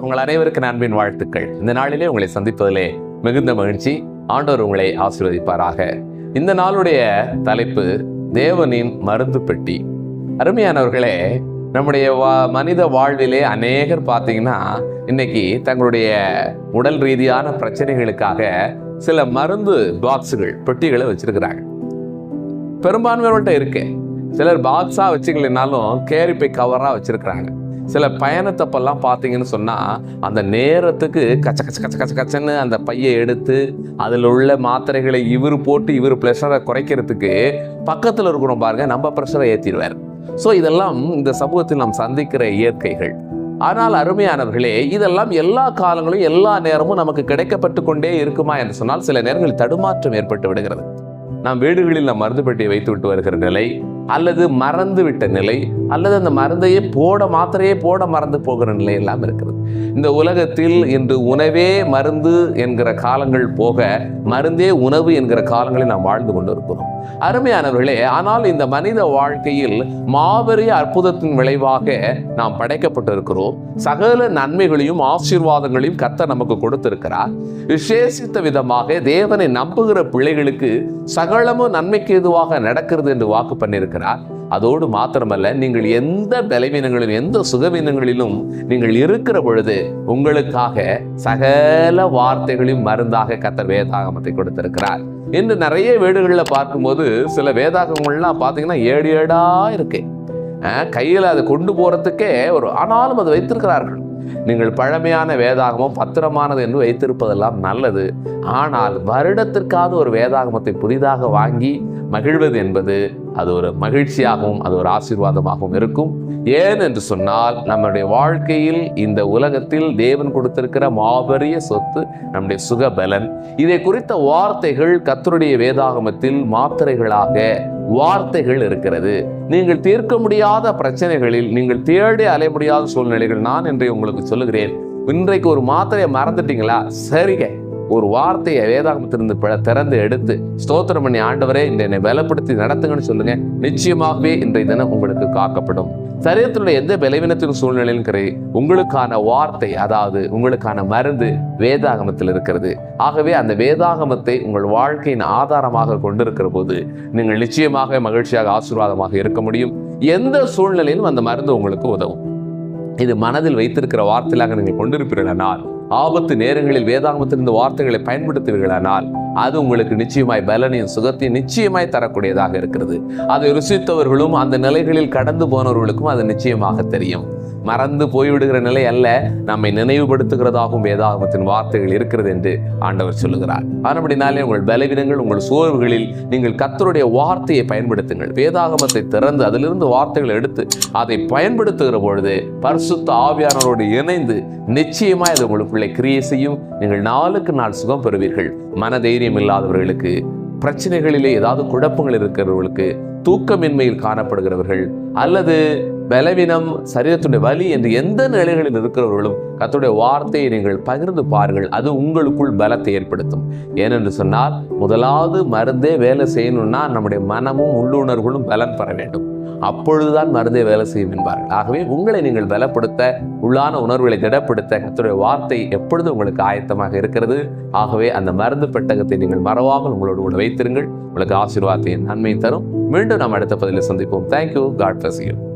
உங்கள் அனைவருக்கு அன்பின் வாழ்த்துக்கள். இந்த நாளிலே உங்களை சந்திப்பதிலே மிகுந்த மகிழ்ச்சி. ஆண்டவர் உங்களை ஆசீர்வதிப்பாராக. இந்த நாளுடைய தலைப்பு தேவனின் மருந்து பெட்டி. அருமையானவர்களே நம்முடைய வா- மனித வாழ்விலே அநேகர் பார்த்தீங்கன்னா இன்னைக்கு தங்களுடைய உடல் ரீதியான பிரச்சனைகளுக்காக சில மருந்து பாக்ஸுகள் பெட்டிகளை வச்சிருக்கிறாங்க. பெரும்பான்மையோட்ட இருக்கு. சிலர் பாக்ஸா வச்சுக்கலைனாலும் கேரி கவராக வச்சுருக்கிறாங்க வச்சிருக்கிறாங்க. சில பயணத்தப்பெல்லாம் பார்த்தீங்கன்னு சொன்னால் அந்த நேரத்துக்கு கச்ச கச்ச கச்ச கச்ச கச்சன்னு அந்த பையை எடுத்து அதில் உள்ள மாத்திரைகளை இவர் போட்டு இவர் ப்ரெஷரை குறைக்கிறதுக்கு பக்கத்தில் இருக்கிறோம் பாருங்க நம்ம ப்ரெஷரை ஏற்றிடுவார் ஸோ இதெல்லாம் இந்த சமூகத்தில் நாம் சந்திக்கிற இயற்கைகள். ஆனால் அருமையானவர்களே இதெல்லாம் எல்லா காலங்களும் எல்லா நேரமும் நமக்கு கிடைக்கப்பட்டு கொண்டே இருக்குமா என்று சொன்னால் சில நேரங்களில் தடுமாற்றம் ஏற்பட்டு விடுகிறது. நாம் வீடுகளில் நம் மருந்து பெட்டியை வைத்து விட்டு வருகிற நிலை அல்லது மறந்து விட்ட நிலை அல்லது அந்த மருந்தையே போட மாத்திரையே போட மறந்து போகிற நிலை எல்லாம் இருக்கிறது. இந்த உலகத்தில் இன்று உணவே மருந்து என்கிற காலங்கள் போக மருந்தே உணவு என்கிற காலங்களில் நாம் வாழ்ந்து கொண்டிருக்கிறோம். அருமையானவர்களே ஆனால் இந்த மனித வாழ்க்கையில் மாபெரிய அற்புதத்தின் விளைவாக நாம் படைக்கப்பட்டிருக்கிறோம். சகல நன்மைகளையும் ஆசீர்வாதங்களையும் கத்த நமக்கு கொடுத்திருக்கிறார். விசேஷித்த விதமாக தேவனை நம்புகிற பிள்ளைகளுக்கு சகலமும் நன்மைக்கு எதுவாக நடக்கிறது என்று வாக்கு பண்ணியிருக்கிறார். அதோடு மாத்திரமல்ல நீங்கள் எந்த பலவீனங்களிலும் எந்த சுகவீனங்களிலும் நீங்கள் இருக்கிற பொழுது உங்களுக்காக சகல வார்த்தைகளையும் மருந்தாக கத்தர் வேதாகமத்தை கொடுத்திருக்கிறார். இன்று நிறைய வீடுகளில் பார்க்கும்போது சில வேதாகங்கள்லாம் பார்த்தீங்கன்னா ஏடு ஏடா இருக்கு. கையில் அதை கொண்டு போகிறதுக்கே ஒரு ஆனாலும் அது வைத்திருக்கிறார்கள். நீங்கள் பழமையான வேதாகமம் பத்திரமானது என்று வைத்திருப்பதெல்லாம் நல்லது. ஆனால் வருடத்திற்காவது ஒரு வேதாகமத்தை புதிதாக வாங்கி மகிழ்வது என்பது அது ஒரு மகிழ்ச்சியாகவும் அது ஒரு ஆசீர்வாதமாகவும் இருக்கும். ஏன் என்று சொன்னால் நம்முடைய வாழ்க்கையில் இந்த உலகத்தில் தேவன் கொடுத்திருக்கிற மாபெரிய சொத்து நம்முடைய சுகபலன். இதை குறித்த வார்த்தைகள் கத்தருடைய வேதாகமத்தில் மாத்திரைகளாக வார்த்தைகள் இருக்கிறது. நீங்கள் தீர்க்க முடியாத பிரச்சனைகளில் நீங்கள் தேடி அலைய முடியாத சூழ்நிலைகள் நான் என்று உங்களுக்கு சொல்லுகிறேன். இன்றைக்கு ஒரு மாத்திரையை மறந்துட்டீங்களா? சரிங்க. ஒரு வார்த்தையை வேதாகமத்திலிருந்து திறந்து எடுத்து ஸ்தோத்திரம் பண்ணி ஆண்டவரே இந்த என்னை பலப்படுத்தி நடத்துங்கன்னு சொல்லுங்க. நிச்சயமாகவே இன்றைய தினம் உங்களுக்கு காக்கப்படும். சரீரத்தினுடைய எந்த பலவீனத்தின் சூழ்நிலையிலும் கிடை உங்களுக்கான வார்த்தை அதாவது உங்களுக்கான மருந்து வேதாகமத்தில் இருக்கிறது. ஆகவே அந்த வேதாகமத்தை உங்கள் வாழ்க்கையின் ஆதாரமாக கொண்டிருக்கிற போது நீங்கள் நிச்சயமாக மகிழ்ச்சியாக ஆசீர்வாதமாக இருக்க முடியும். எந்த சூழ்நிலையிலும் அந்த மருந்து உங்களுக்கு உதவும். இது மனதில் வைத்திருக்கிற வார்த்தையாக நீங்கள் கொண்டிருப்பீர்களானால் ஆபத்து நேரங்களில் வேதாகமத்திலிருந்து வார்த்தைகளை பயன்படுத்துவீர்களானால் அது உங்களுக்கு நிச்சயமாய் பலனையும் சுகத்தையும் நிச்சயமாய் தரக்கூடியதாக இருக்கிறது. அதை ருசித்தவர்களும் அந்த நிலைகளில் கடந்து போனவர்களுக்கும் அது நிச்சயமாக தெரியும். மறந்து போய்விடுகிற நிலை அல்ல. நம்மை நினைவுபடுத்துகிறதாகவும் வேதாகமத்தின் வார்த்தைகள் இருக்கிறது என்று ஆண்டவர் சொல்லுகிறார். ஆனபடினாலே உங்கள் பலவீனங்கள் உங்கள் சோர்வுகளில் நீங்கள் கத்தருடைய வார்த்தையை பயன்படுத்துங்கள். வேதாகமத்தை திறந்து அதிலிருந்து வார்த்தைகளை எடுத்து அதை பயன்படுத்துகிற பொழுது பரிசுத்த ஆவியானவரோடு இணைந்து நிச்சயமாக அது உங்களுக்குள்ளே கிரியை செய்யும். நீங்கள் நாளுக்கு நாள் சுகம் பெறுவீர்கள். மன தைரியம் இல்லாதவர்களுக்கு பிரச்சனைகளிலே ஏதாவது குழப்பங்கள் இருக்கிறவர்களுக்கு தூக்கமின்மையில் காணப்படுகிறவர்கள் அல்லது பலவீனம் சரீரத்துடைய வலி என்று எந்த நிலைகளில் இருக்கிறவர்களும் கத்துடைய வார்த்தையை நீங்கள் பகிர்ந்து பாருங்கள். அது உங்களுக்குள் பலத்தை ஏற்படுத்தும். ஏனென்று சொன்னால் முதலாவது மருந்தே வேலை செய்யணும்னா நம்முடைய மனமும் உள்ளுணர்வுகளும் பலன் பெற வேண்டும். அப்பொழுதுதான் மருந்தே வேலை செய்யும் என்பார்கள். ஆகவே உங்களை நீங்கள் பலப்படுத்த உள்ளான உணர்வுகளை திடப்படுத்த கத்துடைய வார்த்தை எப்பொழுது உங்களுக்கு ஆயத்தமாக இருக்கிறது? ஆகவே அந்த மருந்து பெட்டகத்தை நீங்கள் மறவாமல் உங்களோடு கூட வைத்திருங்கள். உங்களுக்கு ஆசீர்வாதத்தை நன்மை தரும். மீண்டும் நாம் அடுத்த பதிலில் சந்திப்போம். Thank you God bless you